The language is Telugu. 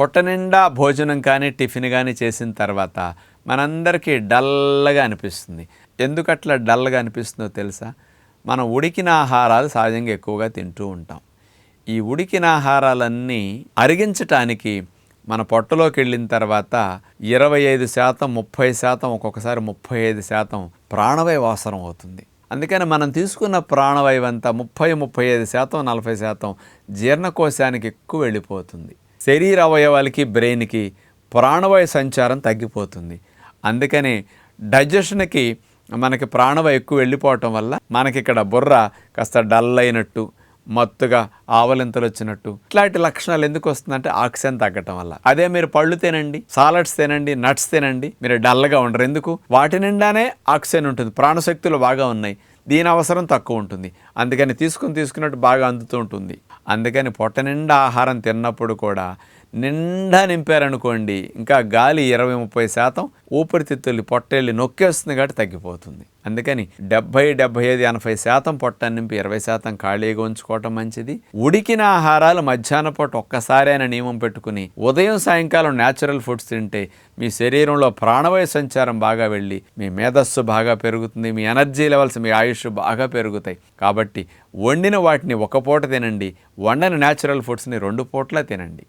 పొట్ట నిండా భోజనం కానీ టిఫిన్ కానీ చేసిన తర్వాత మనందరికీ డల్గా అనిపిస్తుంది. ఎందుకు అట్లా డల్గా అనిపిస్తుందో తెలుసా? మనం ఉడికిన ఆహారాలు సహజంగా ఎక్కువగా తింటూ ఉంటాం. ఈ ఉడికిన ఆహారాలన్నీ అరిగించటానికి మన పొట్టలోకి వెళ్ళిన తర్వాత ఇరవై ఐదు శాతం ముప్పై శాతం ఒక్కొక్కసారి ముప్పై ఐదు శాతం ప్రాణవాయువు అవసరం అవుతుంది. అందుకని మనం తీసుకున్న ప్రాణవాయువు అంతా ముప్పై ముప్పై ఐదు శాతం నలభై శాతం జీర్ణకోశానికి ఎక్కువ వెళ్ళిపోతుంది. శరీర అవయవాలకి బ్రెయిన్కి ప్రాణవాయు సంచారం తగ్గిపోతుంది. అందుకని డైజెషన్కి మనకి ప్రాణవాయు ఎక్కువ వెళ్ళిపోవటం వల్ల మనకి ఇక్కడ బుర్ర కాస్త డల్ అయినట్టు మత్తుగా ఆవలింతలు వచ్చినట్టు ఇట్లాంటి లక్షణాలు ఎందుకు వస్తుందంటే ఆక్సిజన్ తగ్గటం వల్ల. అదే మీరు పళ్ళు తినండి సాలడ్స్ తినండి నట్స్ తినండి మీరు డల్గా ఉండరు. ఎందుకు? వాటి నిండానే ఆక్సిజన్ ఉంటుంది. ప్రాణశక్తులు బాగా ఉన్నాయి. దీని అవసరం తక్కువ ఉంటుంది. అందుకని తీసుకుని తీసుకున్నట్టు బాగా అందుతూ ఉంటుంది. అందుకని పొట్ట నిండా ఆహారం తిన్నప్పుడు కూడా నిండా నింపారనుకోండి ఇంకా గాలి ఇరవై ముప్పై శాతం ఊపిరితిత్తులు పొట్టెళ్ళి నొక్కేస్తుంది కాబట్టి తగ్గిపోతుంది. అందుకని డెబ్బై డెబ్బై ఐదు ఎనభై శాతం పొట్ట నింపి ఇరవై శాతం ఖాళీగా ఉంచుకోవటం మంచిది. ఉడికిన ఆహారాలు మధ్యాహ్న పూట ఒక్కసారి అయిన నియమం పెట్టుకుని ఉదయం సాయంకాలం న్యాచురల్ ఫుడ్స్ తింటే మీ శరీరంలో ప్రాణవాయు సంచారం బాగా వెళ్ళి మీ మేధస్సు బాగా పెరుగుతుంది మీ ఎనర్జీ లెవెల్స్ మీ ఆయుష్ బాగా పెరుగుతాయి. కాబట్టి వండిన వాటిని ఒక పూట తినండి వండని న్యాచురల్ ఫుడ్స్ని రెండు పూట్ల తినండి.